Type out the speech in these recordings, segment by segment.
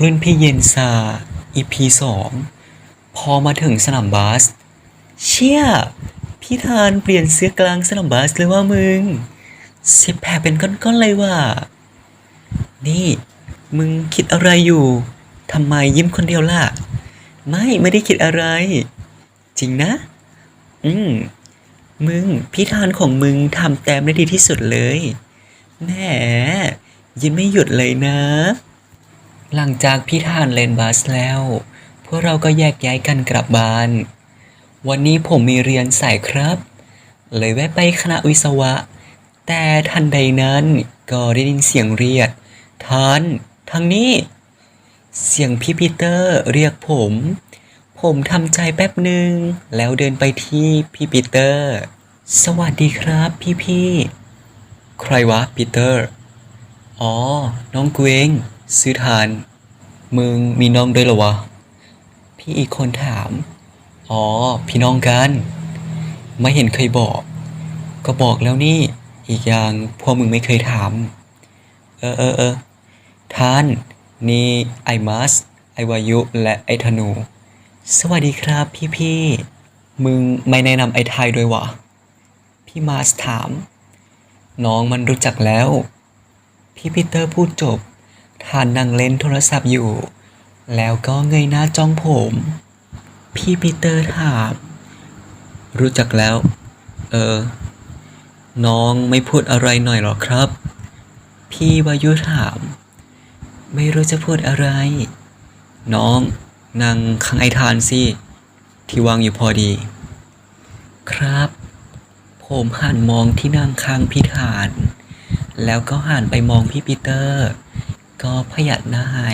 รุ่นพี่เย็นซา EP สองพอมาถึงสนามบาส เชี่ย พี่ทานเปลี่ยนเสื้อกลางสนามบาสเลยว่ามึงสิบแผลเป็นก้อนๆเลยว่ะ นี่ มึงคิดอะไรอยู่ ทำไมยิ้มคนเดียวล่ะ ไม่ไม่ได้คิดอะไร จริงนะ อืม มึง พี่ทานของมึงทำแต้มได้ดีที่สุดเลย แหมยิ้มไม่หยุดเลยนะ หลังจากพี่ทานเลนบาสแล้ว พวกเราก็แยกย้ายกันกลับบ้าน วันนี้ผมมีเรียนสายครับ เลยแวะไปคณะวิศวะ แต่ทันใดนั้นก็ได้ยินเสียงเรียกทานทางนี้ เสียงพี่ปีเตอร์เรียกผม ผมทำใจแป๊บหนึ่งแล้วเดินไปที่พี่ปีเตอร์ สวัสดีครับพี่พี่ใครวะปีเตอร์ อ๋อ น้องกูเองซื้อทาน มึงมีน้องด้วยเหรอวะ พี่อีกคนถาม อ๋อ พี่น้องกัน ไม่เห็นเคยบอก ก็บอกแล้วนี่ อีกอย่างพวกมึงไม่เคยถาม เออเออเออท่าน นี่ไอมัส ไอวายุ และไอธนู สวัสดีครับพี่พี่มึงไม่แนะนำไอไทยด้วยวะ พี่มาสถาม น้องมันรู้จักแล้ว พี่ปีเตอร์พูดจบ ท่านนั่งเล่นโทรศัพท์อยู่ แล้วก็เงยหน้าจ้องผม พี่ปีเตอร์ถาม รู้จักแล้ว เออ น้องไม่พูดอะไรหน่อยหรอครับ พี่วายุถาม ไม่รู้จะพูดอะไร น้องนั่งข้างไอทานสิที่วางอยู่พอดี ครับ ผมหันมองที่นั่งข้างพี่ทาน แล้วก็หันไปมองพี่ปีเตอร์ ก็พยักหน้าให้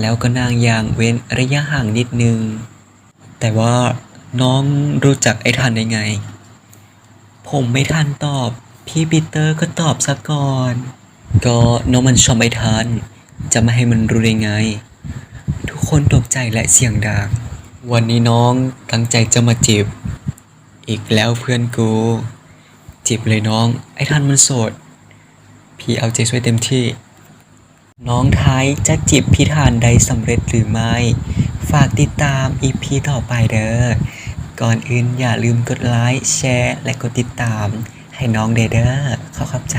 แล้วก็นางอย่างเว้นระยะห่างนิดนึง แต่ว่าน้องรู้จักไอ้ทันได้ไง ผมไม่ทันตอบ พี่ปีเตอร์ก็ตอบซะก่อน ก็น้องมันชอบไอ้ทัน จะไม่ให้มันรู้ได้ไง ทุกคนตกใจและเสียงดัง วันนี้น้องตั้งใจจะมาจีบอีกแล้วเพื่อนกูจีบเลยน้อง ไอ้ทันมันโสด พี่เอาใจช่วยเต็มที่ น้องไทยจะจีบพิธานได้สำเร็จหรือไม่ ฝากติดตามอีพีต่อไปเด้อ ก่อนอื่นอย่าลืมกดไลค์ แชร์ และกดติดตาม ให้น้องเดเดอร์เข้าเข้าใจ